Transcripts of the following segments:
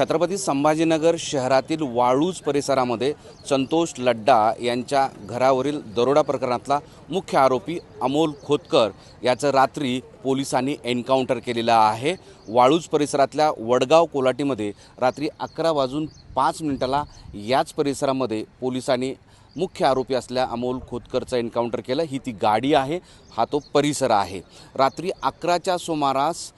छत्रपती संभाजीनगर शहरातील वाळूज परिसरामध्ये संतोष लड्डा यांच्या घरावरील दरोडा प्रकरणातला मुख्य आरोपी अमोल खोतकर याचं रात्री पोलिसांनी एन्काउंटर केलेलं आहे. वाळूज परिसरातल्या वडगाव कोलाटीमध्ये रात्री अकरा वाजून पाच मिनिटाला याच परिसरामध्ये पोलिसांनी मुख्य आरोपी असल्या अमोल खोतकरचं एन्काउंटर केलं. ही ती गाडी आहे हा तो परिसर आहे. रात्री अकराच्या सुमारास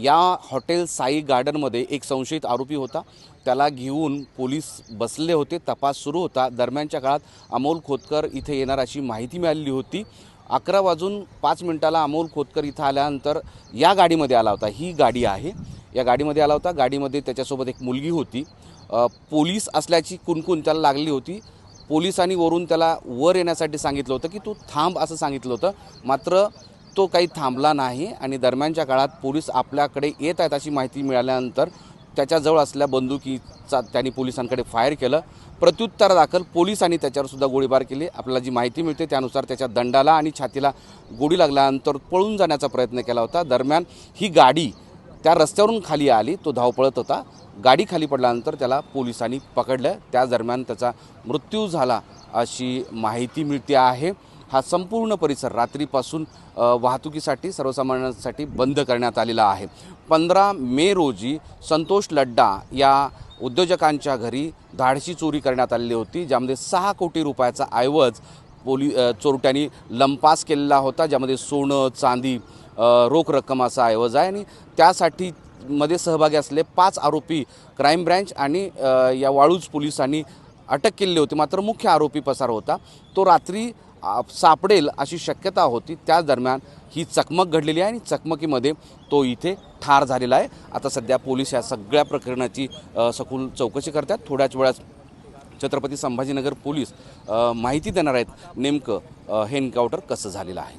या हॉटेल साई गार्डनमध्ये एक संशयित आरोपी होता. त्याला घेऊन पोलीस बसले होते. तपास सुरू होता. दरम्यानच्या काळात अमोल खोतकर इथे येणार अशी माहिती मिळालेली होती. अकरा वाजून पाच मिनिटाला अमोल खोतकर इथं आल्यानंतर या गाडीमध्ये आला होता. ही गाडी आहे. या गाडीमध्ये आला होता. गाडीमध्ये त्याच्यासोबत एक मुलगी होती. पोलीस असल्याची कुणकुण त्याला लागली होती. पोलिसांनी वरून त्याला वर येण्यासाठी सांगितलं होतं की तू थांब असं सांगितलं होतं. मात्र तो काही थांबला नाही आणि दरम्यानच्या काळात पोलीस आपल्याकडे येत आहेत अशी माहिती मिळाल्यानंतर त्याच्याजवळ असल्या बंदुकीचा त्यांनी पोलिसांकडे फायर केलं. प्रत्युत्तरादाखल पोलिसांनी त्याच्यावरसुद्धा गोळीबार केली. आपल्याला जी माहिती मिळते त्यानुसार त्याच्या दंडाला आणि छातीला गोळी लागल्यानंतर पळून जाण्याचा प्रयत्न केला होता. दरम्यान ही गाडी त्या रस्त्यावरून खाली आली तो धावपळत होता. गाडी खाली पडल्यानंतर त्याला पोलिसांनी पकडलं. त्या दरम्यान त्याचा मृत्यू झाला अशी माहिती मिळते आहे. हा संपूर्ण परिसर रात्रीपासून वाहतुकीसाठी सर्वसामान्यांसाठी बंद करण्यात आलेला आहे. पंधरा मे रोजी संतोष लड्डा या उद्योजकांच्या घरी धाडशी चोरी करण्यात आलेली होती ज्यामध्ये सहा कोटी रुपयाचा ऐवज पोली चोरट्यांनी लंपास केलेला होता ज्यामध्ये सोनं चांदी रोख रक्कम असा ऐवज आहे. आणि त्यासाठी मध्ये सहभागी असले पाच आरोपी क्राईम ब्रँच आणि या वाळूज पोलिसांनी अटक केलेली होती. मात्र मुख्य आरोपी पसार होता. तो रात्री सापडेल अशी शक्यता होती. त्याच दरम्यान ही चकमक घडलेली आहे आणि चकमकीमध्ये तो इथे ठार झालेला आहे. आता सध्या पोलीस या सगळ्या प्रकरणाची सखोल चौकशी करतात. थोड्याच वेळात छत्रपती संभाजीनगर पोलीस माहिती देणार आहेत नेमकं हे एन्काउंटर कसं झालेलं आहे.